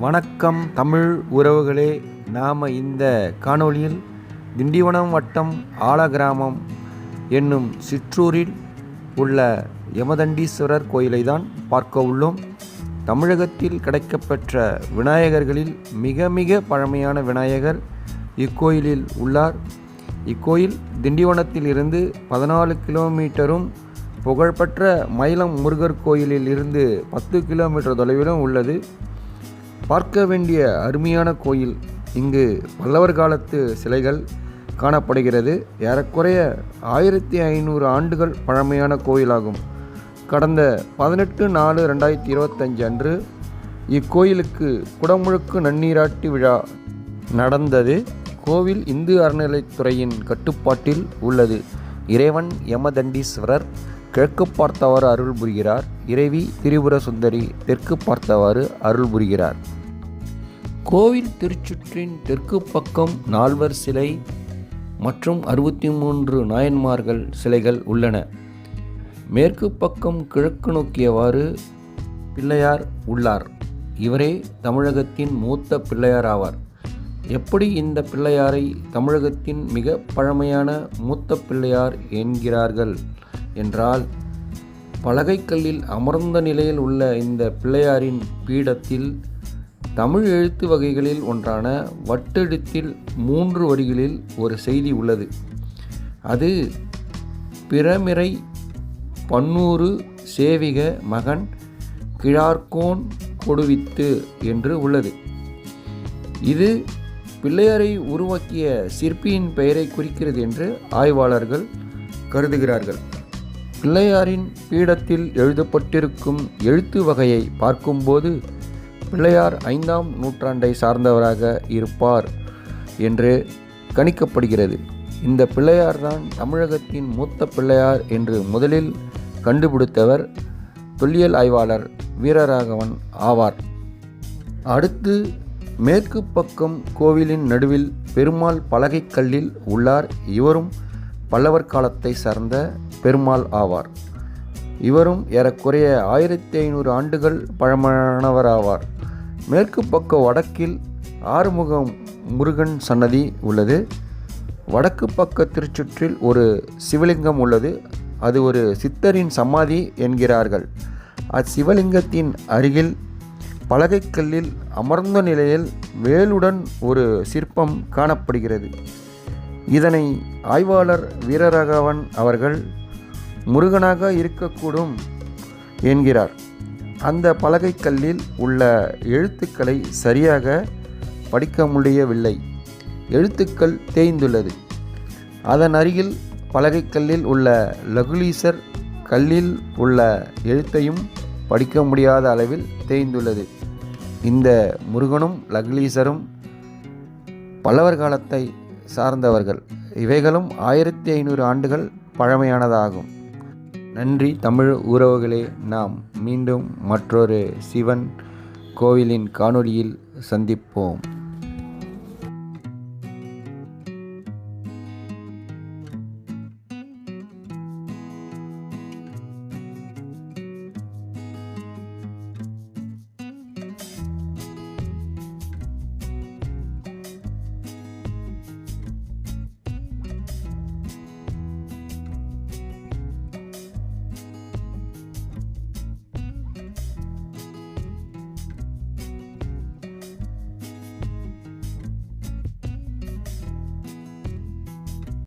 வணக்கம் தமிழ் உறவுகளே. நாம் இந்த காணொளியில் திண்டிவனம் வட்டம் ஆலகிராமம் என்னும் சிற்றூரில் உள்ள யமதண்டீஸ்வரர் கோயிலை தான் பார்க்க உள்ளோம். தமிழகத்தில் கிடைக்கப்பெற்ற விநாயகர்களில் மிக மிக பழமையான விநாயகர் இக்கோயிலில் உள்ளார். இக்கோயில் திண்டிவனத்தில் இருந்து பதினாலு கிலோமீட்டரும் புகழ்பெற்ற மயிலம் முருகர் கோயிலில் இருந்து பத்து கிலோமீட்டர் தொலைவிலும் உள்ளது. பார்க்க வேண்டிய அருமையான கோயில் இங்கு பல்லவர் காலத்து சிலைகள் காணப்படுகிறது. ஏறக்குறைய ஆயிரத்தி ஐநூறு ஆண்டுகள் பழமையான கோயிலாகும். கடந்த பதினெட்டு நாலு ரெண்டாயிரத்தி இருபத்தஞ்சு அன்று இக்கோயிலுக்கு குடமுழுக்கு நன்னீராட்டு விழா நடந்தது. கோவில் இந்து அறநிலைத்துறையின் கட்டுப்பாட்டில் உள்ளது. இறைவன் யமதண்டீஸ்வரர் கிழக்கு பார்த்தவாறு அருள் புரிகிறார். இறைவி திரிபுர சுந்தரி தெற்கு பார்த்தவாறு அருள் புரிகிறார். கோவில் திருச்சுற்றின் தெற்கு பக்கம் நால்வர் சிலை மற்றும் அறுபத்தி மூன்று நாயன்மார்கள் சிலைகள் உள்ளன. மேற்கு பக்கம் கிழக்கு நோக்கியவாறு பிள்ளையார் உள்ளார். இவரே தமிழகத்தின் மூத்த பிள்ளையார் ஆவார் எப்படி இந்த பிள்ளையாரை தமிழகத்தின் மிக பழமையான மூத்த பிள்ளையார் என்கிறார்கள் என்றால் பலகைக்கல்லில் அமர்ந்த நிலையில் உள்ள இந்த பிள்ளையாரின் பீடத்தில் தமிழ் எழுத்து வகைகளில் ஒன்றான வட்டெழுத்தில் மூன்று வரிகளில் ஒரு செய்தி உள்ளது. அது பிரமிரை பன்னூறு சேவிக மகன் கிழார்கோன் கொடுவித்து என்று உள்ளது. இது பிள்ளையாரை உருவாக்கிய சிற்பியின் பெயரை குறிக்கிறது என்று ஆய்வாளர்கள் கருதுகிறார்கள். பிள்ளையாரின் பீடத்தில் எழுதப்பட்டிருக்கும் எழுத்து வகையை பார்க்கும்போது பிள்ளையார் ஐந்தாம் நூற்றாண்டை சார்ந்தவராக இருப்பார் என்று கணிக்கப்படுகிறது. இந்த பிள்ளையார் தான் தமிழகத்தின் மூத்த பிள்ளையார் என்று முதலில் கண்டுபிடித்தவர் தொல்லியல் ஆய்வாளர் வீரராகவன் ஆவார். அடுத்து மேற்கு பக்கம் கோவிலின் நடுவில் பெருமாள் பலகைக்கல்லில் உள்ளார். இவரும் பல்லவர் காலத்தை சார்ந்த பெருமாள் ஆவார். இவரும் ஏறக்குறைய ஆயிரத்தி ஐநூறு ஆண்டுகள் பழமையானவராவார். மேற்கு பக்க வடக்கில் ஆறுமுகம் முருகன் சன்னதி உள்ளது. வடக்கு பக்க திருச்சுற்றில் ஒரு சிவலிங்கம் உள்ளது. அது ஒரு சித்தரின் சமாதி என்கிறார்கள். அச்சிவலிங்கத்தின் அருகில் பலகைக்கல்லில் அமர்ந்த நிலையில் வேலுடன் ஒரு சிற்பம் காணப்படுகிறது. இதனை ஆய்வாளர் வீரராகவன் அவர்கள் முருகனாக இருக்கக்கூடும் என்கிறார். அந்த பலகைக்கல்லில் உள்ள எழுத்துக்களை சரியாக படிக்க முடியவில்லை. எழுத்துக்கள் தேய்ந்துள்ளது. அதன் அருகில் பலகைக்கல்லில் உள்ள லகுலீசர் கல்லில் உள்ள எழுத்தையும் படிக்க முடியாத அளவில் தேய்ந்துள்ளது. இந்த முருகனும் லகுலீசரும் பல்லவர் காலத்தை சார்ந்தவர்கள். இவைகளும் ஆயிரத்தி ஐநூறு ஆண்டுகள் பழமையானதாகும். நன்றி. தமிழ் உறவுகளே நாம் மீண்டும் மற்றொரு சிவன் கோவிலின் காணொளியில் சந்திப்போம்.